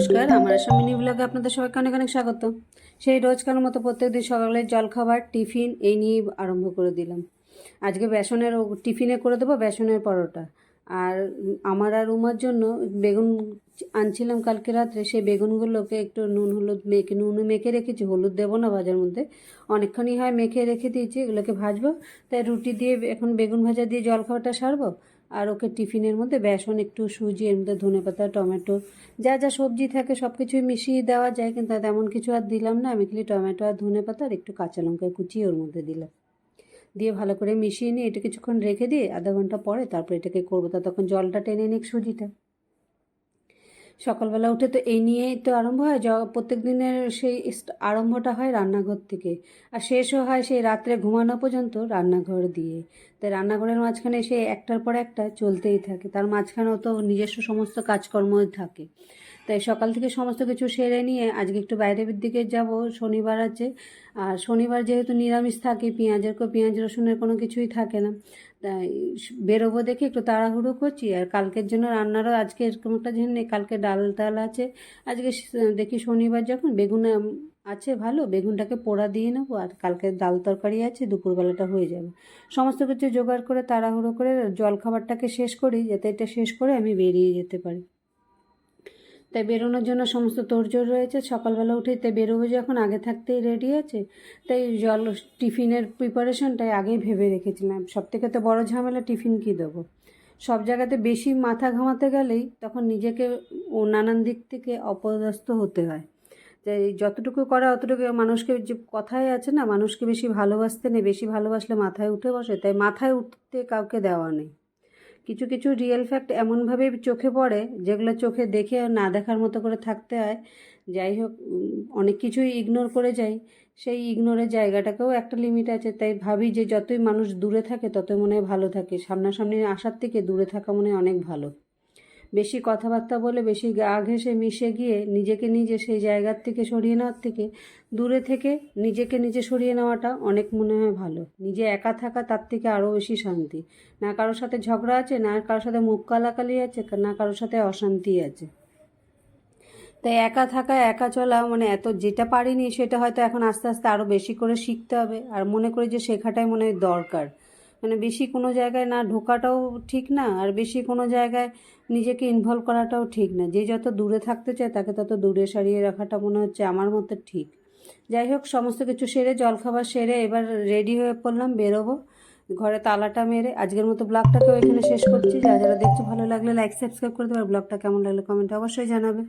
নমস্কার, আমার আসাম মিনি ব্লগে আপনাদের সবাইকে অনেক অনেক স্বাগত। সেই রোজকার মতো প্রত্যেকদিন সকালে জলখাবার, টিফিন এই নিয়ে আরম্ভ করে দিলাম। আজকে বেসনের টিফিনে করে দেবো বেসনের পরোটা। আর আমার আর উমার জন্য বেগুন আনছিলাম কালকে রাত্রে, সেই বেগুনগুলোকে একটু নুন হলুদ মেখে নুনে মেখে রেখেছি, হলুদ দেবো না ভাজার মধ্যে। অনেকক্ষণই হয় মেখে রেখে দিয়েছি, এগুলোকে ভাজবো। তাই রুটি দিয়ে এখন বেগুন ভাজা দিয়ে জলখাবারটা সারবো। আর ওকে টিফিনের মধ্যে বেসন, একটু সুজি এর মধ্যে ধনে পাতা টমেটো, যা যা সবজি থাকে সব কিছুই মিশিয়ে দেওয়া যায়, কিন্তু তেমন কিছু আর দিলাম না। আমি খালি টমেটো আর ধনে পাতা আর একটু কাঁচা লঙ্কা কুচিয়ে ওর মধ্যে দিলাম। দিয়ে ভালো করে মিশিয়ে নিয়ে এটা কিছুক্ষণ রেখে দিয়ে আধা ঘণ্টা পরে তারপর এটাকে করব। তা তখন জলটা টেনে নিক সুজিটা। সকালবেলা উঠে তো এই নিয়েই তো আরম্ভ হয় প্রত্যেক দিনের সেই আরম্ভটা হয় রান্নাঘর থেকে। আর শেষও হয় সেই রাত্রে ঘুমানো পর্যন্ত রান্নাঘর দিয়ে। তাই রান্নাঘরের মাঝখানে সে একটার পর একটা চলতেই থাকে। তার মাঝখানেও তো নিজস্ব সমস্ত কাজকর্মই থাকে। তাই সকাল থেকে সমস্ত কিছু সেরে নিয়ে আজকে একটু বাইরের দিকে যাব। শনিবার আছে। আর শনিবার যেহেতু নিরামিষ থাকে, পেঁয়াজের কো পেঁয়াজ, রসুনের কোনো কিছুই থাকে না। তাই বেরোবো দেখে একটু তাড়াহুড়ো করছি। আর কালকের জন্য রান্নারও আজকে এরকম একটা নেই। কালকে ডাল টাল আছে। আজকে দেখি শনিবার যখন বেগুন আছে ভালো, বেগুনটাকে পোড়া দিয়ে নেব। আর কালকে ডাল তরকারি আছে, দুপুরবেলাটা হয়ে যাবে। সমস্ত কিছু জোগাড় করে, তাড়াহুড়ো করে জলখাবারটাকে শেষ করি, যাতে এটা শেষ করে আমি বেরিয়ে যেতে পারি। তাই বেরোনোর জন্য সমস্ত তোড়জোড় রয়েছে। সকালবেলা উঠেই তাই বেরোবো যখন, আগে থাকতেই রেডি আছে। তাই জল টিফিনের প্রিপারেশনটাই আগেই ভেবে রেখেছিলাম। সব থেকে তো বড় ঝামেলা টিফিন কী দেবো? সব জায়গাতে বেশি মাথা ঘামাতে গেলেই তখন নিজেকে নানান দিক থেকে অপদস্থ হতে হয়। তাই যতটুকু করা অতটুকু মানুষকে যে কথাই আছে না, মানুষকে বেশি ভালোবাসতে নেই, বেশি ভালোবাসলে মাথায় উঠে বসে। তাই মাথায় উঠতে কাউকে দেওয়া নেই। কিছু কিছু রিয়েল ফ্যাক্ট এমনভাবে চোখে পড়ে, যেগুলো চোখে দেখে না দেখার মতো করে থাকতে হয়। যাই হোক অনেক কিছুই ইগনোর করে যাই। সেই ইগনোরের জায়গাটাকেও একটা লিমিট আছে। তাই ভাবি যে যতই মানুষ দূরে থাকে, ততই মনে হয় ভালো থাকে। সামনাসামনি আসার থেকে দূরে থাকা মনে হয় অনেক ভালো। বেশি কথাবার্তা বলে বেশি গা ঘেঁষে মিশে গিয়ে নিজেকে নিজে সেই জায়গার থেকে সরিয়ে নেওয়ার থেকে দূরে থেকে নিজেকে নিজে সরিয়ে নেওয়াটা অনেক মনে হয় ভালো। নিজে একা থাকা তার থেকে আরও বেশি শান্তি। না কারোর সাথে ঝগড়া আছে, না কারোর সাথে মুখ কালাকালি আছে, না কারোর সাথে অশান্তি আছে। তাই একা থাকা, একা চলা মানে এত যেটা পারিনি সেটা হয়তো এখন আস্তে আস্তে আরও বেশি করে শিখতে হবে। আর মনে করি যে শেখাটাই মনে হয় দরকার। মানে বেশি কোনো জায়গায় না ঢোকাটাও ঠিক না, আর বেশি কোনো জায়গায় নিজেকে ইনভলভ করাটাও ঠিক না। যে যত দূরে থাকতে চায় তাকে তত দূরে সারিয়ে রাখাটা মনে হচ্ছে আমার মতে ঠিক। যাই হোক, সমস্ত কিছু সেরে, জলখাবার সেরে এবার রেডি হয়ে পড়লাম, বেরোবো। ঘরে তালাটা মেরে, আজকের মতো ব্লগটাকেও এখানে শেষ করছি। যারা যারা দেখছ ভালো লাগলে লাইক সাবস্ক্রাইব করে দেবে, আর ব্লগটা কেমন লাগলে কমেন্টে অবশ্যই জানাবে।